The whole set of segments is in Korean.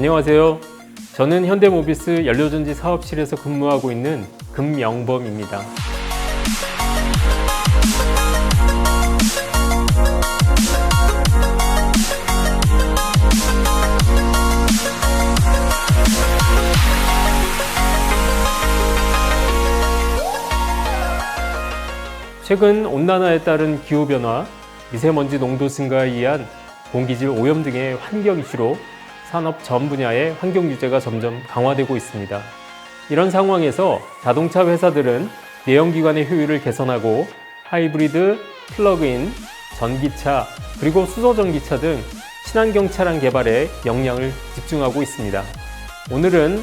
안녕하세요. 저는 현대모비스 연료전지 사업실에서 근무하고 있는 금영범입니다. 최근 온난화에 따른 기후변화, 미세먼지 농도 증가에 의한 공기질 오염 등의 환경 이슈로 산업 전 분야의 환경 규제가 점점 강화되고 있습니다. 이런 상황에서 자동차 회사들은 내연기관의 효율을 개선하고 하이브리드, 플러그인, 전기차, 그리고 수소전기차 등 친환경 차량 개발에 역량을 집중하고 있습니다. 오늘은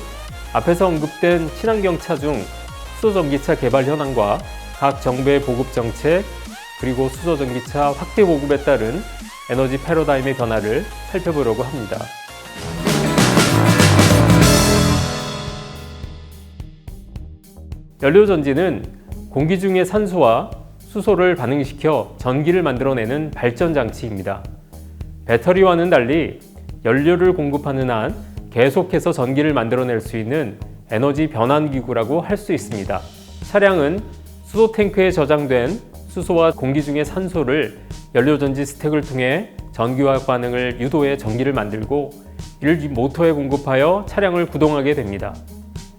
앞에서 언급된 친환경 차 중 수소전기차 개발 현황과 각 정부의 보급 정책, 그리고 수소전기차 확대 보급에 따른 에너지 패러다임의 변화를 살펴보려고 합니다. 연료전지는 공기 중의 산소와 수소를 반응시켜 전기를 만들어내는 발전 장치입니다. 배터리와는 달리 연료를 공급하는 한 계속해서 전기를 만들어낼 수 있는 에너지 변환 기구라고 할 수 있습니다. 차량은 수소 탱크에 저장된 수소와 공기 중의 산소를 연료전지 스택을 통해 전기화학 반응을 유도해 전기를 만들고 이를 모터에 공급하여 차량을 구동하게 됩니다.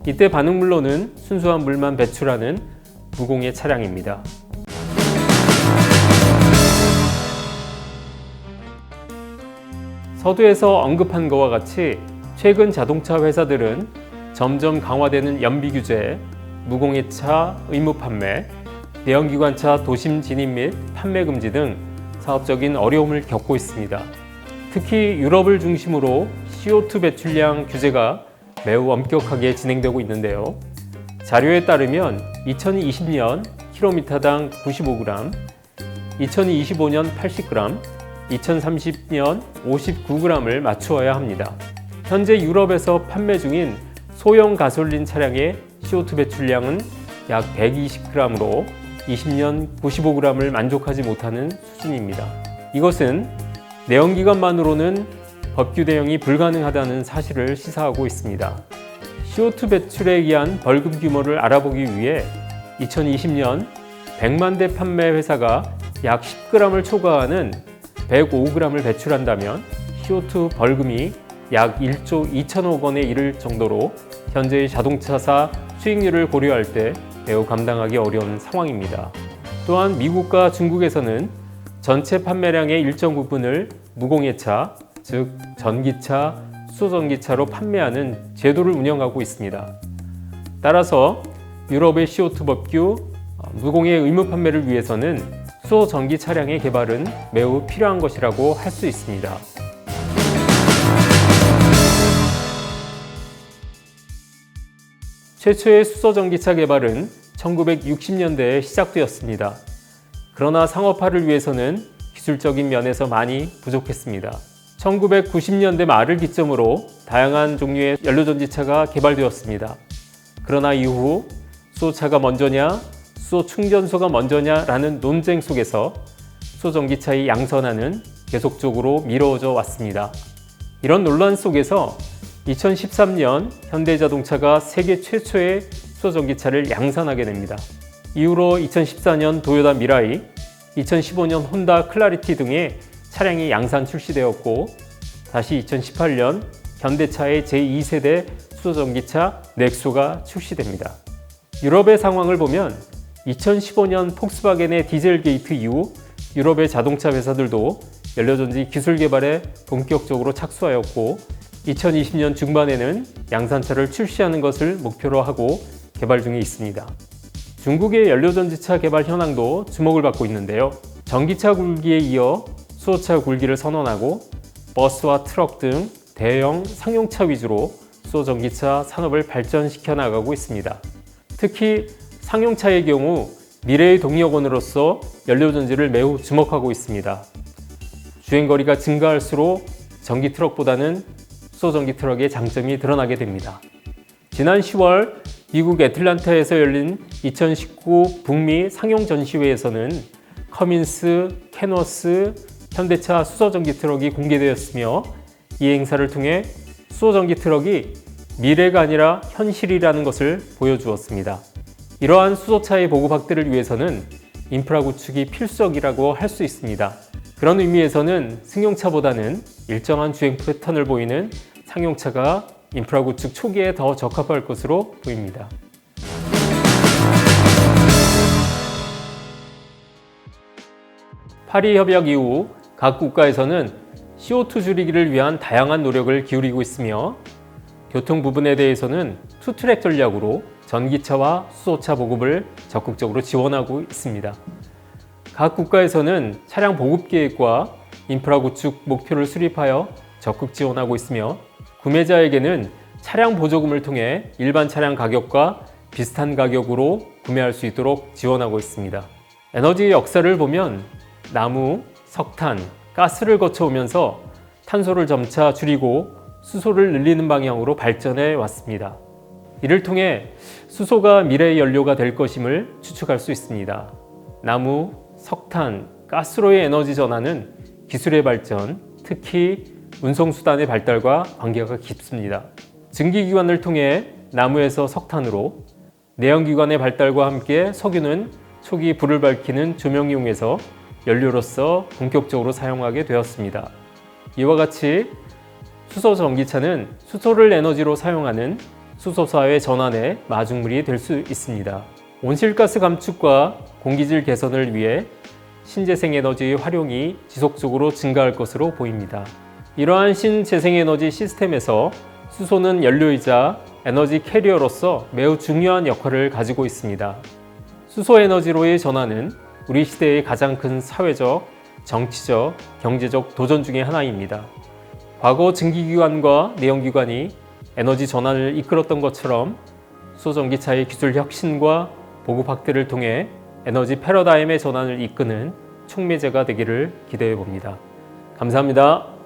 이때 반응물로는 순수한 물만 배출하는 무공해 차량입니다. 서두에서 언급한 것과 같이 최근 자동차 회사들은 점점 강화되는 연비 규제, 무공해차 의무 판매, 내연기관차 도심 진입 및 판매 금지 등 사업적인 어려움을 겪고 있습니다. 특히 유럽을 중심으로 CO2 배출량 규제가 매우 엄격하게 진행되고 있는데요. 자료에 따르면 2020년 킬로미터당 95g, 2025년 80g, 2030년 59g을 맞추어야 합니다. 현재 유럽에서 판매 중인 소형 가솔린 차량의 CO2 배출량은 약 120g으로 20년 95g을 만족하지 못하는 수준입니다. 이것은 내연기관만으로는 법규 대응이 불가능하다는 사실을 시사하고 있습니다. CO2 배출에 의한 벌금 규모를 알아보기 위해 2020년 100만 대 판매 회사가 약 10g을 초과하는 105g을 배출한다면 CO2 벌금이 약 1조 2천억 원에 이를 정도로 현재의 자동차사 수익률을 고려할 때 매우 감당하기 어려운 상황입니다. 또한 미국과 중국에서는 전체 판매량의 일정 부분을 무공해차, 즉 전기차, 수소전기차로 판매하는 제도를 운영하고 있습니다. 따라서 유럽의 CO2 법규, 무공해 의무 판매를 위해서는 수소전기 차량의 개발은 매우 필요한 것이라고 할 수 있습니다. 최초의 수소전기차 개발은 1960년대에 시작되었습니다. 그러나 상업화를 위해서는 기술적인 면에서 많이 부족했습니다. 1990년대 말을 기점으로 다양한 종류의 연료전지차가 개발되었습니다. 그러나 이후 수소차가 먼저냐, 수소 충전소가 먼저냐라는 논쟁 속에서 수소전기차의 양선화는 계속적으로 미뤄져 왔습니다. 이런 논란 속에서 2013년 현대자동차가 세계 최초의 수소전기차를 양산하게 됩니다. 이후로 2014년 도요타 미라이, 2015년 혼다 클라리티 등의 차량이 양산 출시되었고 다시 2018년 현대차의 제2세대 수소전기차 넥소가 출시됩니다. 유럽의 상황을 보면 2015년 폭스바겐의 디젤 게이트 이후 유럽의 자동차 회사들도 연료전지 기술 개발에 본격적으로 착수하였고 2020년 중반에는 양산차를 출시하는 것을 목표로 하고 개발 중에 있습니다. 중국의 연료전지차 개발 현황도 주목을 받고 있는데요. 전기차 굴기에 이어 수소차 굴기를 선언하고 버스와 트럭 등 대형 상용차 위주로 수소 전기차 산업을 발전시켜 나가고 있습니다. 특히 상용차의 경우 미래의 동력원으로서 연료전지를 매우 주목하고 있습니다. 주행거리가 증가할수록 전기 트럭보다는 수소 전기 트럭의 장점이 드러나게 됩니다. 지난 10월 미국 애틀란타에서 열린 2019 북미 상용 전시회에서는 커민스, 캐너스, 현대차 수소전기 트럭이 공개되었으며 이 행사를 통해 수소 전기 트럭이 미래가 아니라 현실이라는 것을 보여주었습니다. 이러한 수소차의 보급 확대를 위해서는 인프라 구축이 필수적이라고 할 수 있습니다. 그런 의미에서는 승용차보다는 일정한 주행 패턴을 보이는 상용차가 인프라 구축 초기에 더 적합할 것으로 보입니다. 파리 협약 이후 각 국가에서는 CO2 줄이기를 위한 다양한 노력을 기울이고 있으며 교통 부분에 대해서는 투트랙 전략으로 전기차와 수소차 보급을 적극적으로 지원하고 있습니다. 각 국가에서는 차량 보급 계획과 인프라 구축 목표를 수립하여 적극 지원하고 있으며 구매자에게는 차량 보조금을 통해 일반 차량 가격과 비슷한 가격으로 구매할 수 있도록 지원하고 있습니다. 에너지의 역사를 보면 나무, 석탄, 가스를 거쳐오면서 탄소를 점차 줄이고 수소를 늘리는 방향으로 발전해 왔습니다. 이를 통해 수소가 미래의 연료가 될 것임을 추측할 수 있습니다. 나무, 석탄, 가스로의 에너지 전환은 기술의 발전, 특히 운송수단의 발달과 관계가 깊습니다. 증기기관을 통해 나무에서 석탄으로, 내연기관의 발달과 함께 석유는 초기 불을 밝히는 조명용에서 연료로서 본격적으로 사용하게 되었습니다. 이와 같이 수소 전기차는 수소를 에너지로 사용하는 수소사의 전환의 마중물이 될 수 있습니다. 온실가스 감축과 공기질 개선을 위해 신재생에너지의 활용이 지속적으로 증가할 것으로 보입니다. 이러한 신재생에너지 시스템에서 수소는 연료이자 에너지 캐리어로서 매우 중요한 역할을 가지고 있습니다. 수소 에너지로의 전환은 우리 시대의 가장 큰 사회적, 정치적, 경제적 도전 중의 하나입니다. 과거 증기기관과 내연기관이 에너지 전환을 이끌었던 것처럼 수소전기차의 기술 혁신과 보급 확대를 통해 에너지 패러다임의 전환을 이끄는 촉매제가 되기를 기대해 봅니다. 감사합니다.